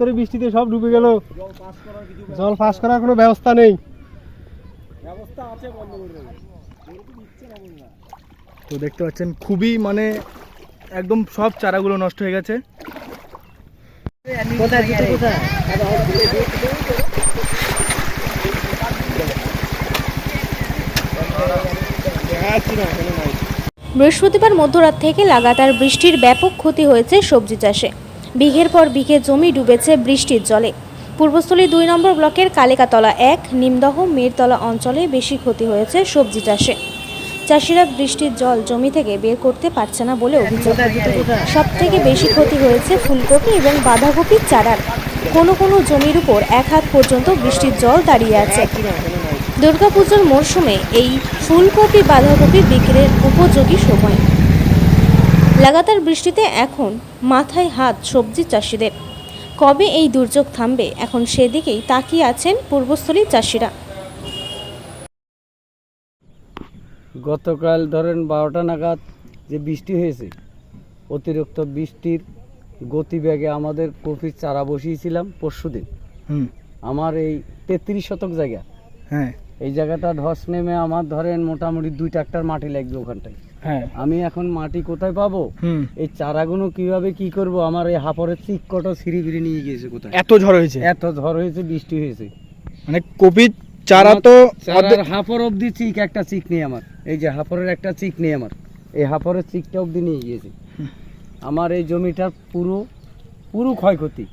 করে বৃষ্টিতে সব ডুবে গেল। জল পাস করার কোনো ব্যবস্থা নেই। তো দেখতে পাচ্ছেন খুবই মানে একদম সব চারাগুলো নষ্ট হয়ে গেছে। বৃহস্পতিবার মধ্যরাত থেকে লাগাতার বৃষ্টির ব্যাপক ক্ষতি হয়েছে সবজি চাষে। বিঘের পর বিঘে জমি ডুবেছে বৃষ্টির জলে। পূর্বস্থলী দুই নম্বর ব্লকের কালিকাতলা এক, নিমদহ, মিরতলা অঞ্চলে বেশি ক্ষতি হয়েছে সবজি চাষে। চাষিরা বৃষ্টির জল জমি থেকে বের করতে পারছে না বলে অভিযোগ। সব থেকে বেশি ক্ষতি হয়েছে ফুলকপি এবং বাঁধাকপির চারার। কোনো কোনো জমির উপর এক হাত পর্যন্ত বৃষ্টির জল দাঁড়িয়ে আছে। দুর্গাপুজোর মরশুমে এই ফুলকপি, বাঁধাকপি বিক্রির উপযোগী সময়। লাগাতার বৃষ্টিতে এখন মাথায় হাত সবজি চাষিদের। কবে এই দুর্যোগ থামবে? এখন সেদিকেই তাকিয়ে আছেন পূর্বস্থলীর চাষিরা। গতকাল ধরেন বারোটা নাগাদ যে বৃষ্টি হয়েছে অতিরিক্ত বৃষ্টির গতিবেগে আমাদের কপির চারা বসিয়েছিলাম পরশুদিন। হুম। আমার এই তেত্রিশ শতক জায়গা। হ্যাঁ। এই জায়গাটা ধস নেমে আমার ধরেন মোটামুটি দুই ট্রাক্টর মাটি লাগবে ওখানটায়। হ্যাঁ। আমি এখন মাটি কোথায় পাবো? এই চারাগুলো কীভাবে কি করব? আমার এই হাফরের চিক কটা সিঁড়ি নিয়ে গিয়েছে কোথায়? এত ঝড় হয়েছে? এত ঝড় হয়েছে বৃষ্টি হয়েছে। মানে কপির চারা তো হাফর অবধি চিক একটা চিক নেই আমার। এই যে হাফরের একটা চিক নেই আমার। এই হাফরের চিকটা অবধি নিয়ে গিয়েছে। আমার এই জমিটার পুরো পুরো ক্ষয়ক্ষতি।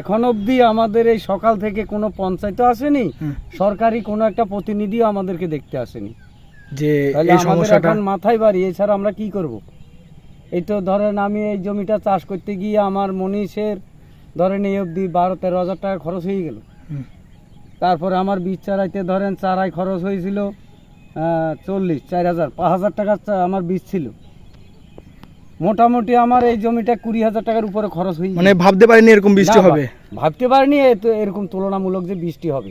এখন অবধি আমাদের এই সকাল থেকে কোনো পঞ্চায়েতও আসেনি। সরকারি কোনো একটা প্রতিনিধিও আমাদেরকে দেখতে আসেনি। যে এই সমস্যাটা মাথায় বাড়ি এছাড়া আমরা কি করব? এই তো ধরেন আমি এই জমিটা চাষ করতে গিয়ে আমার মনীষের ধরেন এই অবধি বারো তেরো হাজার টাকা খরচ হয়ে গেল। তারপরে আমার বীজ চারাইতে ধরেন চারাই খরচ হয়েছিল চল্লিশ চার হাজার পাঁচ হাজার টাকার চা- আমার বীজ ছিল। মোটামুটি আমার এই জমিটা কুড়ি হাজার টাকার উপরে খরচ হয়ে মানে ভাবতে পারিনি এরকম বৃষ্টি হবে? ভাবতে পারিনি এরকম তুলনামূলক যে বৃষ্টি হবে।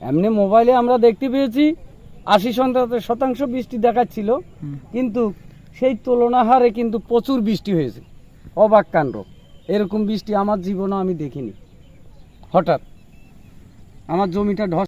এমনি মোবাইলে আমরা দেখতে পেয়েছি আশি শতাংশ- শতাংশ বৃষ্টি দেখাচ্ছিল কিন্তু সেই তুলনা হারে কিন্তু প্রচুর বৃষ্টি হয়েছে। অবাক কাণ্ড। এরকম বৃষ্টি আমার জীবনে আমি দেখিনি। হঠাৎ। আমার জমিটা ধস